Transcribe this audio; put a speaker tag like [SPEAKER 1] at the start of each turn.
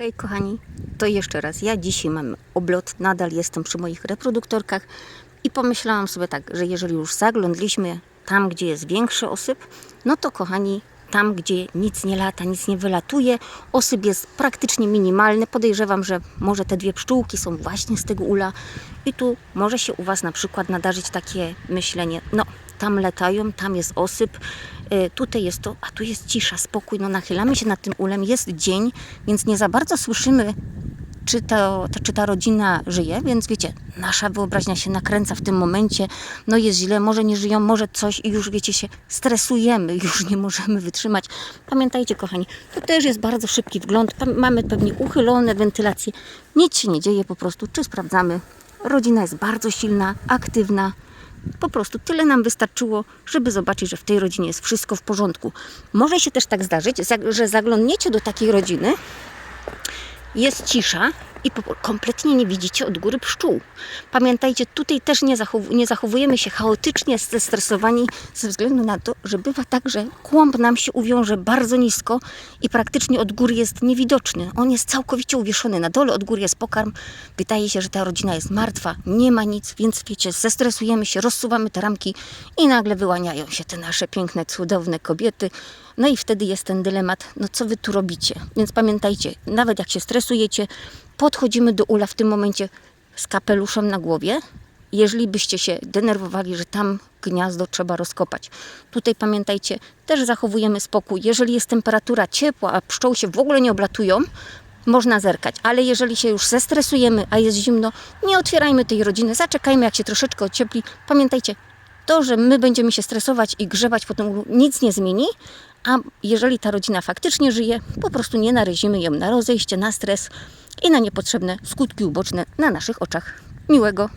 [SPEAKER 1] Hej kochani, to jeszcze raz. Ja dzisiaj mam oblot, nadal jestem przy moich reproduktorkach i pomyślałam sobie tak, że jeżeli już zaglądliśmy tam, gdzie jest większy osyp, no to kochani, tam, gdzie nic nie lata, nic nie wylatuje, osyp jest praktycznie minimalny. Podejrzewam, że może te dwie pszczółki są właśnie z tego ula i tu może się u Was na przykład nadarzyć takie myślenie, no tam latają, tam jest osyp, tutaj jest to, a tu jest cisza, spokój, no nachylamy się nad tym ulem, jest dzień, więc nie za bardzo słyszymy, czy, to, czy ta rodzina żyje, więc wiecie, nasza wyobraźnia się nakręca w tym momencie, no jest źle, może nie żyją, może coś i już wiecie, się stresujemy, już nie możemy wytrzymać. Pamiętajcie kochani, to też jest bardzo szybki wgląd, mamy pewnie uchylone wentylacje, nic się nie dzieje po prostu, czy sprawdzamy, rodzina jest bardzo silna, aktywna, po prostu tyle nam wystarczyło, żeby zobaczyć, że w tej rodzinie jest wszystko w porządku. Może się też tak zdarzyć, że zaglądniecie do takiej rodziny, jest cisza i kompletnie nie widzicie od góry pszczół. Pamiętajcie, tutaj też nie, zachow, nie zachowujemy się chaotycznie, zestresowani ze względu na to, że bywa tak, że kłąb nam się uwiąże bardzo nisko i praktycznie od góry jest niewidoczny. On jest całkowicie uwieszony na dole, od góry jest pokarm. Wydaje się, że ta rodzina jest martwa, nie ma nic, więc wiecie, zestresujemy się, rozsuwamy te ramki i nagle wyłaniają się te nasze piękne, cudowne kobiety. No i wtedy jest ten dylemat, no co wy tu robicie? Więc pamiętajcie, nawet jak się stresujecie, podchodzimy do ula w tym momencie z kapeluszem na głowie. Jeżeli byście się denerwowali, że tam gniazdo trzeba rozkopać. Tutaj pamiętajcie, też zachowujemy spokój. Jeżeli jest temperatura ciepła, a pszczoły się w ogóle nie oblatują, można zerkać, ale jeżeli się już zestresujemy, a jest zimno, nie otwierajmy tej rodziny, zaczekajmy jak się troszeczkę ociepli. Pamiętajcie, to, że my będziemy się stresować i grzebać po tym ulu, nic nie zmieni, a jeżeli ta rodzina faktycznie żyje, po prostu nie narazimy ją na rozejście, na stres i na niepotrzebne skutki uboczne na naszych oczach. Miłego!